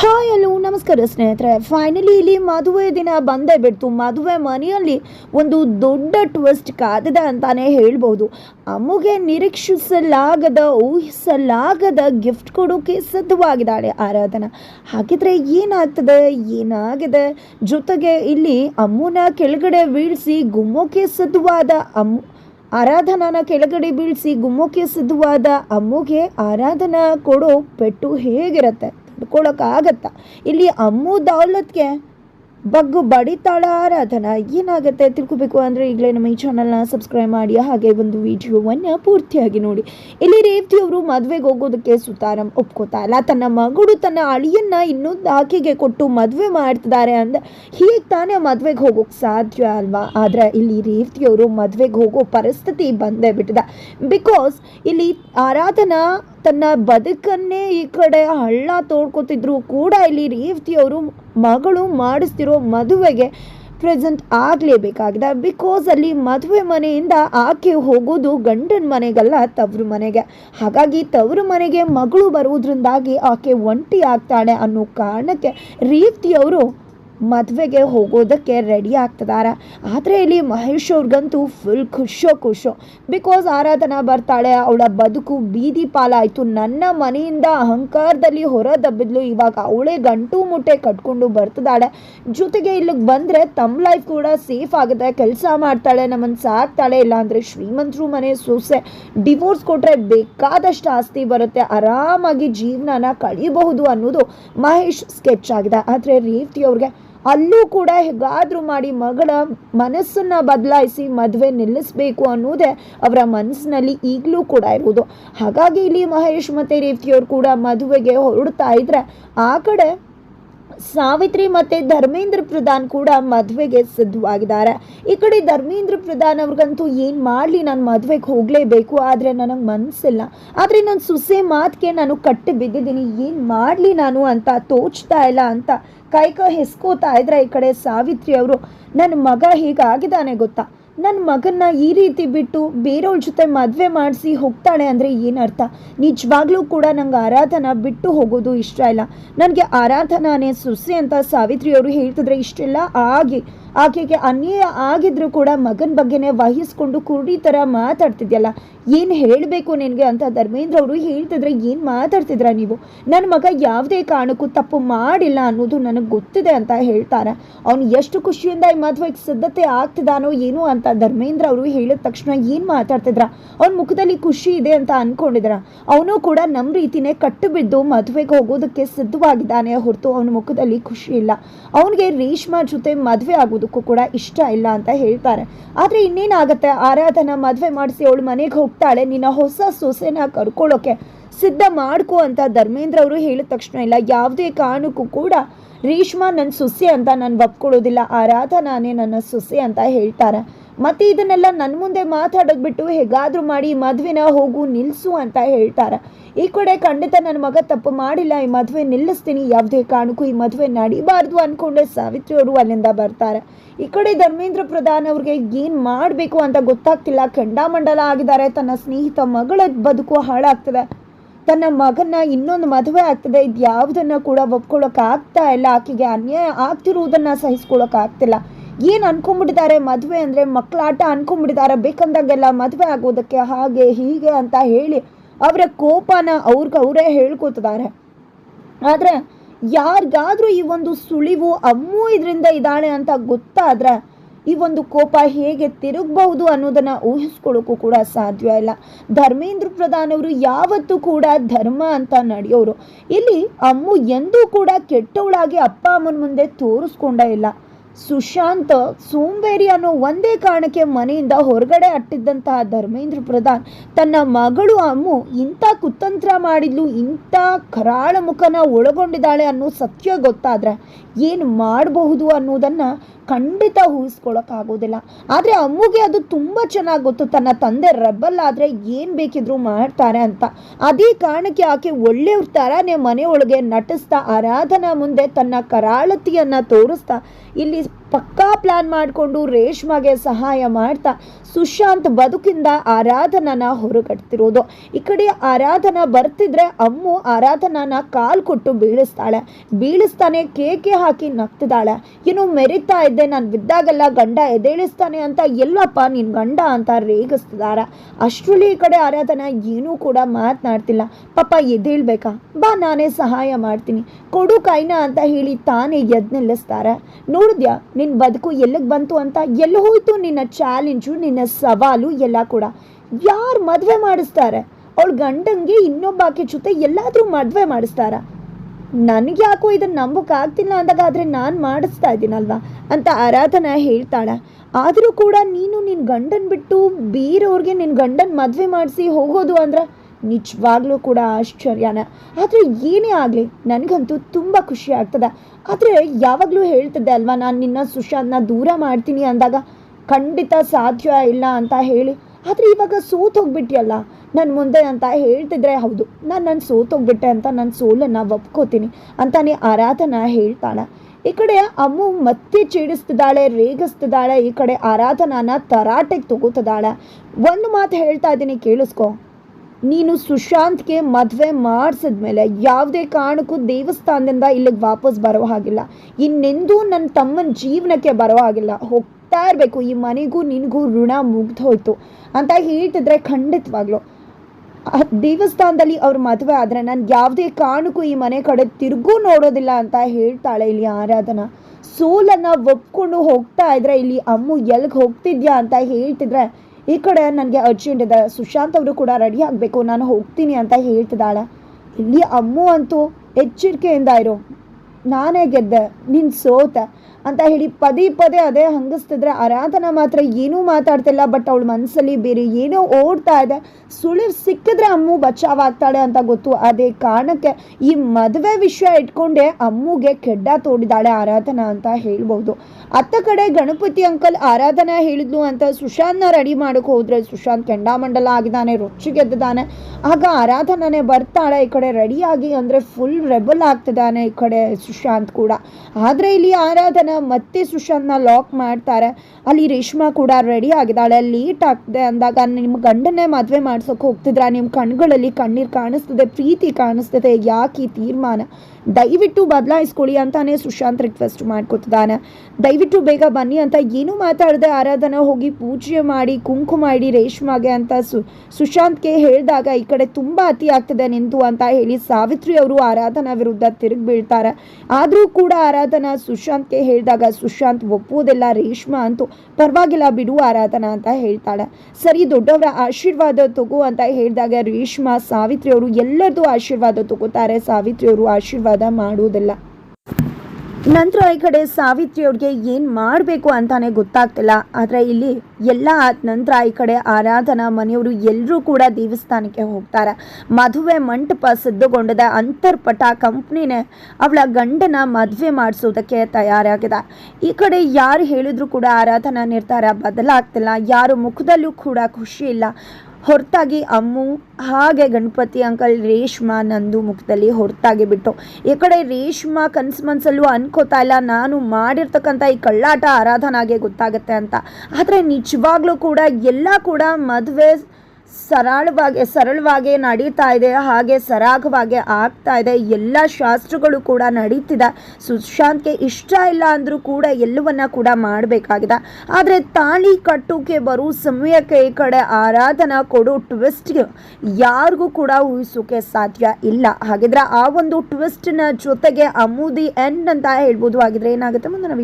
Hi, hello, ನಮಸ್ಕಾರ ಸ್ನೇಹಿತರೆ. Finally ಇಲ್ಲಿ ಮದುವೆ ದಿನ ಬಂದೇ ಬಿಡ್ತು. ಮದುವೆ ಮನೆಯಲ್ಲಿ ಒಂದು ದೊಡ್ಡ ಟ್ವಿಸ್ಟ್ ಕಾದಿದೆ ಅಂತಾನೆ ಹೇಳ್ಬೋದು. ಅಮ್ಮಗೆ ನಿರೀಕ್ಷಿಸಲಾಗದ, ಊಹಿಸಲಾಗದ ಗಿಫ್ಟ್ ಕೊಡೋಕೆ ಸಿದ್ಧವಾಗಿದ್ದಾಳೆ ಆರಾಧನಾ. ಹಾಗಿದ್ರೆ ಏನಾಗ್ತದೆ? ಏನಾಗಿದೆ? ಜೊತೆಗೆ ಇಲ್ಲಿ ಅಮ್ಮನ ಕೆಳಗಡೆ ಬೀಳಿಸಿ ಗುಮ್ಮೋಕೆ ಸಿದ್ಧವಾದ ಅಮ್ಮ, ಆರಾಧನಾನ ಕೆಳಗಡೆ ಬೀಳಿಸಿ ಗುಮ್ಮೋಕೆ ಸಿದ್ಧವಾದ ಅಮ್ಮುಗೆ ಆರಾಧನಾ ಕೊಡೋ ಪೆಟ್ಟು ಹೇಗಿರತ್ತೆ? ತಡ್ಕೊಳಕ್ಕಾಗತ್ತಾ ಇಲ್ಲಿ ಅಮ್ಮು ದೌಲತ್ಗೆ ಬಗ್ಗು ಬಡಿತಾಳ ಆರಾಧನ, ಏನಾಗುತ್ತೆ ತಿಳ್ಕೊಬೇಕು ಅಂದರೆ ಈಗಲೇ ನಮ್ಮ ಈ ಚಾನಲ್ನ ಸಬ್ಸ್ಕ್ರೈಬ್ ಮಾಡಿ, ಹಾಗೆ ಒಂದು ವಿಡಿಯೋವನ್ನು ಪೂರ್ತಿಯಾಗಿ ನೋಡಿ. ಇಲ್ಲಿ ರೇವತಿಯವರು ಮದುವೆಗೆ ಹೋಗೋದಕ್ಕೆ ಸುತಾರಂ ಒಪ್ಕೋತಾ ಇಲ್ಲ. ತನ್ನ ಮಗಳು ತನ್ನ ಅಳಿಯನ್ನು ಇನ್ನೊಂದು ಆಕೆಗೆ ಕೊಟ್ಟು ಮದುವೆ ಮಾಡ್ತಿದ್ದಾರೆ ಅಂದ ಹೀಗೆ ತಾನೇ ಮದುವೆಗೆ ಹೋಗೋಕೆ ಸಾಧ್ಯ ಅಲ್ವಾ? ಆದರೆ ಇಲ್ಲಿ ರೇವತಿಯವರು ಮದುವೆಗೆ ಹೋಗೋ ಪರಿಸ್ಥಿತಿ ಬಂದೇ ಬಿಟ್ಟಿದೆ. ಬಿಕಾಸ್ ಇಲ್ಲಿ ಆರಾಧನಾ ತನ್ನ ಬದುಕನ್ನೇ ಈ ಕಡೆ ಹಳ್ಳ ತೋಡ್ಕೊತಿದ್ರು ಕೂಡ ಇಲ್ಲಿ ರೇವತಿಯವರು ಮಗಳು ಮಾಡಿಸ್ತಿರೋ ಮದುವೆಗೆ ಪ್ರೆಸೆಂಟ್ ಆಗಲೇಬೇಕಾಗಿದೆ. ಬಿಕಾಸ್ ಅಲ್ಲಿ ಮದುವೆ ಮನೆಯಿಂದ ಆಕೆ ಹೋಗೋದು ಗಂಡನ ಮನೆಗಲ್ಲ, ತವರು ಮನೆಗೆ. ಹಾಗಾಗಿ ತವರು ಮನೆಗೆ ಮಗಳು ಬರುವುದರಿಂದಾಗಿ ಆಕೆ ಒಂಟಿ ಆಗ್ತಾಳೆ ಅನ್ನೋ ಕಾರಣಕ್ಕೆ ರೇವತಿಯವರು ಮದುವೆಗೆ ಹೋಗೋದಕ್ಕೆ ರೆಡಿ ಆಗ್ತಿದ್ದಾರೆ ಆದರೆ ಇಲ್ಲಿ ಮಹೇಶ್ ಅವ್ರಿಗಂತೂ ಫುಲ್ ಖುಷೋ ಖುಷೋ. ಬಿಕಾಸ್ ಆರಾಧನಾ ಬರ್ತಾಳೆ, ಅವಳ ಬದುಕು ಬೀದಿ ಪಾಲಾಯಿತು. ನನ್ನ ಮನೆಯಿಂದ ಅಹಂಕಾರದಲ್ಲಿ ಹೊರ ದಬ್ಬಿದ್ಲು ಇವಾಗ ಅವಳೇ ಗಂಟು ಮುಟ್ಟೆ ಕಟ್ಕೊಂಡು ಬರ್ತಿದ್ದಾಳೆ ಜೊತೆಗೆ ಇಲ್ಲಿಗೆ ಬಂದರೆ ತಮ್ಮ ಲೈಫ್ ಕೂಡ ಸೇಫ್ ಆಗುತ್ತೆ. ಕೆಲಸ ಮಾಡ್ತಾಳೆ ನಮ್ಮನ್ನು ಸಾಕ್ತಾಳೆ. ಇಲ್ಲಾಂದರೆ ಶ್ರೀಮಂತರು ಮನೆ ಸೊಸೆ ಡಿವೋರ್ಸ್ ಕೊಟ್ಟರೆ ಬೇಕಾದಷ್ಟು ಆಸ್ತಿ ಬರುತ್ತೆ. ಆರಾಮಾಗಿ ಜೀವನನ ಕಳಿಬಹುದು ಅನ್ನೋದು ಮಹೇಶ್ ಸ್ಕೆಚ್ ಆಗಿದೆ. ಆದರೆ ರೇವತಿ ಅವ್ರಿಗೆ ಅಲ್ಲೂ ಕೂಡ ಹೇಗಾದರೂ ಮಾಡಿ ಮಗಳ ಮನಸ್ಸನ್ನು ಬದಲಾಯಿಸಿ ಮದುವೆ ನಿಲ್ಲಿಸಬೇಕು ಅನ್ನೋದೇ ಅವರ ಮನಸ್ಸಿನಲ್ಲಿ ಈಗಲೂ ಕೂಡ ಇರುವುದು. ಹಾಗಾಗಿ ಇಲ್ಲಿ ಮಹೇಶ್ ಮತ್ತು ರೇವತಿಯವರು ಕೂಡ ಮದುವೆಗೆ ಹೊರಡ್ತಾ ಇದ್ರೆ ಆ ಕಡೆ ಸಾವಿತ್ರಿ ಮತ್ತೆ ಧರ್ಮೇಂದ್ರ ಪ್ರಧಾನ್ ಕೂಡ ಮದುವೆಗೆ ಸಿದ್ಧವಾಗಿದ್ದಾರೆ. ಈ ಕಡೆ ಧರ್ಮೇಂದ್ರ ಪ್ರಧಾನ್ ಅವ್ರಿಗಂತೂ ಏನು ಮಾಡಲಿ, ನಾನು ಮದುವೆಗೆ ಹೋಗಲೇಬೇಕು ಆದರೆ ನನಗೆ ಮನಸ್ಸಿಲ್ಲ ಆದರೆ ನನ್ನ ಸುಸೆ ಮಾತಿಗೆ ನಾನು ಕಟ್ಟಿ ಬಿದ್ದಿದ್ದೀನಿ, ಏನು ಮಾಡಲಿ ನಾನು ಅಂತ ತೋಚ್ತಾ ಇಲ್ಲ ಅಂತ ಕೈಕ ಹೆಸ್ಕೋತಾ ಇದ್ರೆ ಈ ಕಡೆ ಸಾವಿತ್ರಿ ಅವರು. ನನ್ನ ಮಗ ಹೀಗಾಗಿದ್ದಾನೆ ಗೊತ್ತಾ? ನನ್ನ ಮಗನ್ನ ಈ ರೀತಿ ಬಿಟ್ಟು ಬೇರೆಯವ್ರ ಜೊತೆ ಮದುವೆ ಮಾಡಿಸಿ ಹೋಗ್ತಾಳೆ ಅಂದರೆ ಏನರ್ಥ? ನಿಜವಾಗ್ಲೂ ಕೂಡ ನಂಗೆ ಆರಾಧನಾ ಬಿಟ್ಟು ಹೋಗೋದು ಇಷ್ಟ ಇಲ್ಲ. ನನಗೆ ಆರಾಧನಾನೇ ಸೊಸೆ ಅಂತ ಸಾವಿತ್ರಿಯವರು ಹೇಳ್ತಿದ್ರೆ ಇಷ್ಟೆಲ್ಲ ಆಗಿ ಆಕೆಗೆ ಅನ್ಯಾಯ ಆಗಿದ್ರು ಕೂಡ ಮಗನ ಬಗ್ಗೆನೇ ವಹಿಸ್ಕೊಂಡು ಕುರುಡಿ ಥರ ಮಾತಾಡ್ತಿದ್ಯಲ್ಲ, ಏನು ಹೇಳಬೇಕು ನಿನಗೆ ಅಂತ ಧರ್ಮೇಂದ್ರ ಅವರು ಹೇಳ್ತಿದ್ರೆ ಏನು ಮಾತಾಡ್ತಿದ್ರ ನೀವು? ನನ್ನ ಮಗ ಯಾವುದೇ ಕಾರಣಕ್ಕೂ ತಪ್ಪು ಮಾಡಿಲ್ಲ ಅನ್ನೋದು ನನಗೆ ಗೊತ್ತಿದೆ ಅಂತ ಹೇಳ್ತಾರೆ. ಅವನು ಎಷ್ಟು ಖುಷಿಯಿಂದ ಈ ಮದುವೆಗೆ ಸಿದ್ಧತೆ ಆಗ್ತಿದಾನೋ ಏನೋ ಅಂತ ಧರ್ಮೇಂದ್ರ ಅವರು ಹೇಳಿದ ತಕ್ಷಣ ಏನು ಮಾತಾಡ್ತಿದ್ರ? ಅವ್ನ ಮುಖದಲ್ಲಿ ಖುಷಿ ಇದೆ ಅಂತ ಅನ್ಕೊಂಡಿದ್ರ. ಅವನು ಕೂಡ ನಮ್ಮ ರೀತಿನೇ ಕಟ್ಟು ಬಿದ್ದು ಮದುವೆಗೆ ಹೋಗೋದಕ್ಕೆ ಸಿದ್ಧವಾಗಿದ್ದಾನೆ ಹೊರತು ಅವನ ಮುಖದಲ್ಲಿ ಖುಷಿ ಇಲ್ಲ. ಅವನಿಗೆ ರೇಷ್ಮಾ ಜೊತೆ ಮದುವೆ ಆಗೋದಕ್ಕೂ ಕೂಡ ಇಷ್ಟ ಇಲ್ಲ ಅಂತ ಹೇಳ್ತಾರೆ. ಆದರೆ ಇನ್ನೇನಾಗುತ್ತೆ? ಆರಾಧನ ಮದುವೆ ಮಾಡಿಸಿ ಅವಳು ಮನೆಗೆ ಹೋಗ್ತಾಳೆ. ನಿನ್ನ ಹೊಸ ಸೊಸೆನ ಕರ್ಕೊಳ್ಳೋಕೆ ಸಿದ್ಧ ಮಾಡ್ಕೋ ಅಂತ ಧರ್ಮೇಂದ್ರ ಅವರು ಹೇಳಿದ ತಕ್ಷಣ ಇಲ್ಲ. ಯಾವುದೇ ಕಾರಣಕ್ಕೂ ಕೂಡ ರೇಷ್ಮಾ ನನ್ನ ಸೊಸೆ ಅಂತ ನಾನು ಒಪ್ಕೊಳ್ಳೋದಿಲ್ಲ. ಆರಾಧನಾನೇ ನನ್ನ ಸೊಸೆ ಅಂತ ಹೇಳ್ತಾರೆ. ಮತ್ತೆ ಇದನ್ನೆಲ್ಲ ನನ್ನ ಮುಂದೆ ಮಾತಾಡೋದು ಬಿಟ್ಟು ಹೇಗಾದರೂ ಮಾಡಿ ಮದುವೆನ ಹೋಗು ನಿಲ್ಲಿಸು ಅಂತ ಹೇಳ್ತಾರೆ. ಈ ಕಡೆ ಖಂಡಿತ ನನ್ನ ಮಗ ತಪ್ಪು ಮಾಡಿಲ್ಲ, ಈ ಮದುವೆ ನಿಲ್ಲಿಸ್ತೀನಿ. ಯಾವುದೇ ಕಾರಣಕ್ಕೂ ಈ ಮದುವೆ ನಡಿಬಾರ್ದು ಅಂದ್ಕೊಂಡೆ ಸಾವಿತ್ರಿ ಅವರು ಅಲ್ಲಿಂದ ಬರ್ತಾರೆ. ಈ ಕಡೆ ಧರ್ಮೇಂದ್ರ ಪ್ರಧಾನ್ ಅವ್ರಿಗೆ ಏನು ಮಾಡಬೇಕು ಅಂತ ಗೊತ್ತಾಗ್ತಿಲ್ಲ. ಕೆಂಡಾಮಂಡಲ ಆಗಿದ್ದಾರೆ. ತನ್ನ ಸ್ನೇಹಿತ ಮಗಳ ಬದುಕು ಹಾಳಾಗ್ತದೆ. ತನ್ನ ಮಗನ ಇನ್ನೊಂದು ಮದುವೆ ಆಗ್ತದೆ. ಇದು ಯಾವುದನ್ನು ಕೂಡ ಒಪ್ಕೊಳ್ಳೋಕೆ ಆಗ್ತಾ ಇಲ್ಲ. ಆಕೆಗೆ ಅನ್ಯಾಯ ಆಗ್ತಿರುವುದನ್ನು ಸಹಿಸ್ಕೊಳ್ಳೋಕೆ ಆಗ್ತಿಲ್ಲ. ಏನು ಅನ್ಕೊಂಡ್ಬಿಟ್ಟಿದ್ದಾರೆ? ಮದುವೆ ಅಂದರೆ ಮಕ್ಕಳಾಟ ಅನ್ಕೊಂಡ್ಬಿಟ್ಟಿದ್ದಾರೆ. ಬೇಕಂದಾಗೆಲ್ಲ ಮದುವೆ ಆಗೋದಕ್ಕೆ ಹಾಗೆ ಹೀಗೆ ಅಂತ ಹೇಳಿ ಅವರ ಕೋಪನ ಅವ್ರಿಗೆ ಅವರೇ ಹೇಳ್ಕೊತಿದ್ದಾರೆ. ಆದರೆ ಯಾರಿಗಾದ್ರೂ ಈ ಒಂದು ಸುಳಿವು ಅಮ್ಮು ಇದರಿಂದ ಇದ್ದಾಳೆ ಅಂತ ಗೊತ್ತಾದ್ರೆ ಈ ಒಂದು ಕೋಪ ಹೇಗೆ ತಿರುಗಬಹುದು ಅನ್ನೋದನ್ನ ಊಹಿಸ್ಕೊಳ್ಳೋಕ್ಕೂ ಕೂಡ ಸಾಧ್ಯ ಇಲ್ಲ. ಧರ್ಮೇಂದ್ರ ಪ್ರಧಾನ್ ಅವರು ಯಾವತ್ತೂ ಕೂಡ ಧರ್ಮ ಅಂತ ನಡೆಯೋರು. ಇಲ್ಲಿ ಅಮ್ಮು ಎಂದೂ ಕೂಡ ಕೆಟ್ಟವಳಾಗಿ ಅಪ್ಪ ಅಮ್ಮನ ಮುಂದೆ ತೋರಿಸ್ಕೊಂಡೇ ಇಲ್ಲ. ಸುಶಾಂತ್ ಸೋಂಬೇರಿ ಅನ್ನೋ ಒಂದೇ ಕಾರಣಕ್ಕೆ ಮನೆಯಿಂದ ಹೊರಗಡೆ ಅಟ್ಟಿದ್ದಂತಹ ಧರ್ಮೇಂದ್ರ ಪ್ರಧಾನ್ ತನ್ನ ಮಗಳು ಅಮ್ಮು ಇಂಥ ಕುತಂತ್ರ ಮಾಡಿದ್ಲು, ಇಂಥ ಕರಾಳ ಮುಖನ ಒಳಗೊಂಡಿದ್ದಾಳೆ ಅನ್ನೋ ಸತ್ಯ ಗೊತ್ತಾದ್ರೆ ಏನು ಮಾಡಬಹುದು ಅನ್ನೋದನ್ನು ಖಂಡಿತ ಊಹಿಸ್ಕೊಳಕ್ಕಾಗೋದಿಲ್ಲ. ಆದರೆ ಅಮ್ಮುಗೆ ಅದು ತುಂಬ ಚೆನ್ನಾಗಿ ಗೊತ್ತು, ತನ್ನ ತಂದೆ ರೆಬಲ್ ಆದರೆ ಏನು ಬೇಕಿದ್ರು ಮಾಡ್ತಾರೆ ಅಂತ. ಅದೇ ಕಾರಣಕ್ಕೆ ಆಕೆ ಒಳ್ಳೆಯವ್ರ ಥರನೇ ಮನೆಯೊಳಗೆ ನಟಿಸ್ತಾ ಆರಾಧನಾ ಮುಂದೆ ತನ್ನ ಕರಾಳತಿಯನ್ನು ತೋರಿಸ್ತಾ ಇಲ್ಲಿ ಪಕ್ಕಾ ಪ್ಲಾನ್ ಮಾಡಿಕೊಂಡು ರೇಷ್ಮಾಗೆ ಸಹಾಯ ಮಾಡ್ತಾ ಸುಶಾಂತ್ ಬದುಕಿಂದ ಆರಾಧನನ ಹೊರಗಟ್ತಿರೋದು ಈ ಕಡೆ ಆರಾಧನ ಬರ್ತಿದ್ರೆ ಅಮ್ಮು ಆರಾಧನನ ಕಾಲ್ ಕೊಟ್ಟು ಬೀಳಿಸ್ತಾಳೆ. ಬೀಳಿಸ್ತಾನೆ ಕೇಕೆ ಹಾಕಿ ನಗ್ತಿದ್ದಾಳೆ. ಏನು ಮೆರಿತಾ ಇದ್ದೆ, ನಾನು ಬಿದ್ದಾಗೆಲ್ಲ ಗಂಡ ಎದೇಳಿಸ್ತಾನೆ ಅಂತ ಎಲ್ಲಪ್ಪ ನಿನ್ ಗಂಡ ಅಂತ ರೇಗಿಸ್ತಿದಾರ. ಅಷ್ಟರಲ್ಲಿ ಈ ಕಡೆ ಆರಾಧನ ಏನೂ ಕೂಡ ಮಾತನಾಡ್ತಿಲ್ಲ. ಪಾಪ ಎದ್ದೇಳ್ಬೇಕಾ? ಬಾ ನಾನೇ ಸಹಾಯ ಮಾಡ್ತೀನಿ. ಕೊಡು ಕೈನ ಅಂತ ಹೇಳಿ ತಾನೇ ಎದ್ ನಿಲ್ಲಿಸ್ತಾರೆ ನೋಡಿದ್ಯಾ? ನಿನ್ನ ಬದುಕು ಎಲ್ಲಿಗೆ ಬಂತು ಅಂತ ಎಲ್ಲಿ ಹೋಯ್ತು, ನಿನ್ನ ಚಾಲೆಂಜು ನಿನ್ನ ಸವಾಲು ಎಲ್ಲ ಕೂಡ. ಯಾರು ಮದುವೆ ಮಾಡಿಸ್ತಾರೆ? ಅವಳ ಗಂಡಂಗೆ ಇನ್ನೊಬ್ಬಾಕೆ ಜೊತೆ ಎಲ್ಲಾದರೂ ಮದುವೆ ಮಾಡಿಸ್ತಾರ? ನನಗೆ ಯಾಕೋ ಇದನ್ನು ಅಂದಾಗ ಆದ್ರೆ ನಾನು ಮಾಡಿಸ್ತಾ ಇದ್ದೀನಲ್ವಾ ಅಂತ ಆರಾಧನಾ ಹೇಳ್ತಾಳೆ. ಆದರೂ ಕೂಡ ನೀನು ನಿನ್ನ ಗಂಡನ ಬಿಟ್ಟು ಬೇರೆಯವ್ರಿಗೆ ನಿನ್ನ ಗಂಡನ ಮದುವೆ ಮಾಡಿಸಿ ಹೋಗೋದು ಅಂದ್ರೆ ನಿಜವಾಗ್ಲೂ ಕೂಡ ಆಶ್ಚರ್ಯನ. ಆದರೆ ಏನೇ ಆಗಲಿ, ನನಗಂತೂ ತುಂಬ ಖುಷಿ ಆಗ್ತದೆ. ಆದರೆ ಯಾವಾಗಲೂ ಹೇಳ್ತಿದ್ದೆ ಅಲ್ವಾ, ನಾನು ನಿನ್ನ ಸುಶಾಂತ್ನ ದೂರ ಮಾಡ್ತೀನಿ ಅಂದಾಗ? ಖಂಡಿತ ಸಾಧ್ಯ ಇಲ್ಲ ಅಂತ ಹೇಳಿ. ಆದರೆ ಇವಾಗ ಸೋತ್ ಹೋಗ್ಬಿಟ್ಟಿಯಲ್ಲ ನನ್ನ ಮುಂದೆ ಅಂತ ಹೇಳ್ತಿದ್ರೆ ಹೌದು. ನಾನು ನಾನು ಸೋತೋಗ್ಬಿಟ್ಟೆ ಅಂತ ನನ್ನ ಸೋಲನ್ನು ಒಪ್ಕೋತೀನಿ ಅಂತಾನೆ ಆರಾಧನಾ ಹೇಳ್ತಾಳೆ. ಈ ಕಡೆ ಅಮ್ಮು ಮತ್ತೆ ಚೀಡಿಸ್ತಿದ್ದಾಳೆ, ರೇಗಿಸ್ತಿದ್ದಾಳೆ, ಈ ಕಡೆ ಆರಾಧನಾನ ತರಾಟೆಗೆ ತಗೋತಿದ್ದಾಳೆ ಒಂದು ಮಾತು ಹೇಳ್ತಾ ಇದ್ದೀನಿ ಕೇಳಿಸ್ಕೊ. ನೀನು ಸುಶಾಂತ್ಗೆ ಮದುವೆ ಮಾಡಿಸಿದ್ಮೇಲೆ ಯಾವುದೇ ಕಾರಣಕ್ಕೂ ದೇವಸ್ಥಾನದಿಂದ ಇಲ್ಲಿಗೆ ವಾಪಸ್ ಬರೋ ಹಾಗಿಲ್ಲ. ಇನ್ನೆಂದೂ ನನ್ನ ತಮ್ಮನ ಜೀವನಕ್ಕೆ ಬರೋ ಹಾಗಿಲ್ಲ. ಹೋಗ್ತಾ ಇರಬೇಕು. ಈ ಮನೆಗೂ ನಿನಗೂ ಋಣ ಮುಗ್ದು ಹೋಯ್ತು ಅಂತ ಹೇಳ್ತಿದ್ರೆ ಖಂಡಿತವಾಗ್ಲು. ದೇವಸ್ಥಾನದಲ್ಲಿ ಅವ್ರ ಮದುವೆ ಆದರೆ ನಾನು ಯಾವುದೇ ಕಾರಣಕ್ಕೂ ಈ ಮನೆ ಕಡೆ ತಿರುಗೂ ನೋಡೋದಿಲ್ಲ ಅಂತ ಹೇಳ್ತಾಳೆ ಇಲ್ಲಿ ಆರಾಧನಾ. ಸೋಲನ್ನು ಒಪ್ಕೊಂಡು ಹೋಗ್ತಾ ಇದ್ರೆ ಇಲ್ಲಿ ಅಮ್ಮು ಎಲ್ಗೆ ಹೋಗ್ತಿದ್ಯಾ ಅಂತ ಹೇಳ್ತಿದ್ರೆ ಈ ಕಡೆ ನನಗೆ ಅರ್ಜೆಂಟ್ ಇದೆ. ಸುಶಾಂತ್ ಅವರು ಕೂಡ ರೆಡಿ ಆಗಬೇಕು. ನಾನು ಹೋಗ್ತೀನಿ ಅಂತ ಹೇಳ್ತಿದ್ದಾಳೆ. ಇಲ್ಲಿ ಅಮ್ಮು ಅಂತೂ ಎಚ್ಚರಿಕೆಯಿಂದ ಇರು. ನಾನೇ ಗೆದ್ದೆ, ನೀನು ಸೋತ ಅಂತ ಹೇಳಿ ಪದೇ ಪದೇ ಅದೇ ಹಂಗಿಸ್ತಿದ್ರೆ ಆರಾಧನ ಮಾತ್ರ ಏನೂ ಮಾತಾಡ್ತಿಲ್ಲ ಬಟ್ ಅವಳ ಮನಸ್ಸಲ್ಲಿ ಬೇರೆ ಏನೋ ಓಡ್ತಾ ಇದೆ. ಸುಳಿವು ಸಿಕ್ಕಿದ್ರೆ ಅಮ್ಮು ಬಚಾವಾಗ್ತಾಳೆ ಅಂತ ಗೊತ್ತು. ಅದೇ ಕಾರಣಕ್ಕೆ ಈ ಮದುವೆ ವಿಷಯ ಇಟ್ಕೊಂಡೆ ಅಮ್ಮುಗೆ ಕೆಡ್ಡ ತೋಡಿದಾಳೆ ಆರಾಧನಾ ಅಂತ ಹೇಳ್ಬೋದು. ಅತ್ತ ಕಡೆ ಗಣಪತಿ ಅಂಕಲ್ ಆರಾಧನಾ ಹೇಳಿದ್ಲು ಅಂತ ಸುಶಾಂತ್ನ ರೆಡಿ ಮಾಡೋಕೆ ಹೋದ್ರೆ ಸುಶಾಂತ್ ಕೆಂಡಾಮಂಡಲ ಆಗಿದ್ದಾನೆ, ರೊಚ್ಚಿ ಗೆದ್ದಿದ್ದಾನೆ. ಆಗ ಆರಾಧನಾನೇ ಬರ್ತಾಳೆ ಈ ಕಡೆ ರೆಡಿಯಾಗಿ ಅಂದರೆ ಫುಲ್ ರೆಬಲ್ ಆಗ್ತಿದ್ದಾನೆ ಈ ಕಡೆ ಸುಶಾಂತ್ ಕೂಡ. ಆದರೆ ಇಲ್ಲಿ ಆರಾಧನ ಮತ್ತೆ ಸುಶಾಂತ್ನ ಲಾಕ್ ಮಾಡ್ತಾರೆ. ಅಲ್ಲಿ ರೇಷ್ಮಾ ಕೂಡ ರೆಡಿ ಆಗಿದ್ದಾಳೆ. ಲೇಟ್ ಆಗ್ತದೆ ಅಂದಾಗ ನಿಮ್ಮ ಗಂಡನ್ನೇ ಮದುವೆ ಮಾಡ್ಸೋಕೆ ಹೋಗ್ತಿದ್ರ? ನಿಮ್ಮ ಕಣ್ಗಳಲ್ಲಿ ಕಣ್ಣೀರು ಕಾಣಿಸ್ತದೆ, ಪ್ರೀತಿ ಕಾಣಿಸ್ತದೆ. ಯಾಕೆ ಈ ತೀರ್ಮಾನ? ದಯವಿಟ್ಟು ಬದಲಾಯಿಸ್ಕೊಳ್ಳಿ ಅಂತಾನೆ ಸುಶಾಂತ್ ರಿಕ್ವೆಸ್ಟ್ ಮಾಡ್ಕೊತಿದ್ದಾನೆ. ದಯವಿಟ್ಟು ಬೇಗ ಬನ್ನಿ ಅಂತ ಏನೂ ಮಾತಾಡದೆ ಆರಾಧನ ಹೋಗಿ ಪೂಜೆ ಮಾಡಿ, ಕುಂಕುಮ ಮಾಡಿ ರೇಷ್ಮಾಗೆ ಅಂತ ಸು, ಸುಶಾಂತ್ಗೆ ಹೇಳಿದಾಗ ಈ ಕಡೆ ತುಂಬ ಅತಿ ಆಗ್ತದೆ ನಿಂತು ಅಂತ ಹೇಳಿ ಸಾವಿತ್ರಿ ಅವರು ಆರಾಧನಾ ವಿರುದ್ಧ ತಿರುಗಿ ಬೀಳ್ತಾರೆ ಆದರೂ ಕೂಡ ಆರಾಧನಾ ಸುಶಾಂತ್ಗೆ ಹೇಳಿದಾಗ, ಸುಶಾಂತ್ ಒಪ್ಪುವುದಿಲ್ಲ, ರೇಷ್ಮಾ ಅಂತೂ ಪರವಾಗಿಲ್ಲ ಬಿಡು ಆರಾಧನಾ ಅಂತ ಹೇಳ್ತಾಳೆ. ಸರಿ, ದೊಡ್ಡವರ ಆಶೀರ್ವಾದ ತಗೋ ಅಂತ ಹೇಳಿದಾಗ, ರೇಷ್ಮಾ, ಸಾವಿತ್ರಿಯವರು ಎಲ್ಲರದು ಆಶೀರ್ವಾದ ತಗೋತಾರೆ. ಸಾವಿತ್ರಿ ಅವರು ಆಶೀರ್ವಾದ ಮಾಡುವುದಿಲ್ಲ. ನಂತರ ಈ ಕಡೆ ಸಾವಿತ್ರಿ ಅವ್ರಿಗೆ ಏನು ಮಾಡಬೇಕು ಅಂತಾನೆ ಗೊತ್ತಾಗ್ತಿಲ್ಲ. ಆದರೆ ಇಲ್ಲಿ ಎಲ್ಲ ನಂತರ ಈ ಕಡೆ ಆರಾಧನಾ ಮನೆಯವರು ಎಲ್ಲರೂ ಕೂಡ ದೇವಸ್ಥಾನಕ್ಕೆ ಹೋಗ್ತಾರೆ. ಮದುವೆ ಮಂಟಪ ಸಿದ್ಧಗೊಂಡಿದೆ ಅಂತರ್ಪಟ ಕಂಪ್ನಿನೇ ಅವಳ ಗಂಡನ ಮದುವೆ ಮಾಡಿಸೋದಕ್ಕೆ ತಯಾರಾಗಿದೆ. ಈ ಕಡೆ ಯಾರು ಹೇಳಿದ್ರು ಕೂಡ ಆರಾಧನಾ ನಿರ್ಧಾರ ಬದಲಾಗ್ತಿಲ್ಲ. ಯಾರು ಮುಖದಲ್ಲೂ ಕೂಡ ಖುಷಿ ಇಲ್ಲ. ಹೊರತಾಗಿ ಅಮ್ಮು, ಹಾಗೆ ಗಣಪತಿ ಅಂಕಲ್ ರೇಷ್ಮಾ, ನಂದು ಮುಖದಲ್ಲಿ ಹೊರತಾಗಿ ಬಿಟ್ಟು. ಈ ಕಡೆ ರೇಷ್ಮಾ ಕನ್ಸು ಮನ್ಸಲ್ಲೂ ಅನ್ಕೋತಾ ಇಲ್ಲ. ನಾನು ಮಾಡಿರ್ತಕ್ಕಂಥ ಈ ಕಳ್ಳಾಟ ಆರಾಧನಾಗೆ ಗೊತ್ತಾಗುತ್ತೆ ಅಂತ. ಆದರೆ ನಿಜವಾಗ್ಲೂ ಕೂಡ ಎಲ್ಲ ಕೂಡ ಮದುವೆ ಸರಳವಾಗಿ ಸರಳವಾಗಿ ನಡೀತಾ ಇದೆ. ಹಾಗೆ ಸರಾಗವಾಗಿ ಆಗ್ತಾ ಇದೆ. ಎಲ್ಲ ಶಾಸ್ತ್ರಗಳು ಕೂಡ ನಡೀತಿದೆ. ಸುಶಾಂತ್ಗೆ ಇಷ್ಟ ಇಲ್ಲ ಅಂದರೂ ಕೂಡ ಎಲ್ಲವನ್ನ ಕೂಡ ಮಾಡಬೇಕಾಗಿದೆ. ಆದರೆ ತಾಳಿ ಕಟ್ಟೋಕೆ ಬರೋ ಸಮಯಕ್ಕೆ ಈ ಕಡೆ ಆರಾಧನಾ ಕೊಡೋ ಟ್ವಿಸ್ಟ್ಗೆ ಯಾರಿಗೂ ಕೂಡ ಊಹಿಸೋಕೆ ಸಾಧ್ಯ ಇಲ್ಲ. ಹಾಗಿದ್ರೆ ಆ ಒಂದು ಟ್ವಿಸ್ಟ್ನ ಜೊತೆಗೆ ಅಮೂದಿ ಎಂಡ್ ಅಂತ ಹೇಳ್ಬೋದು. ಆಗಿದ್ರೆ ಏನಾಗುತ್ತೆ? ಮುಂದೆ video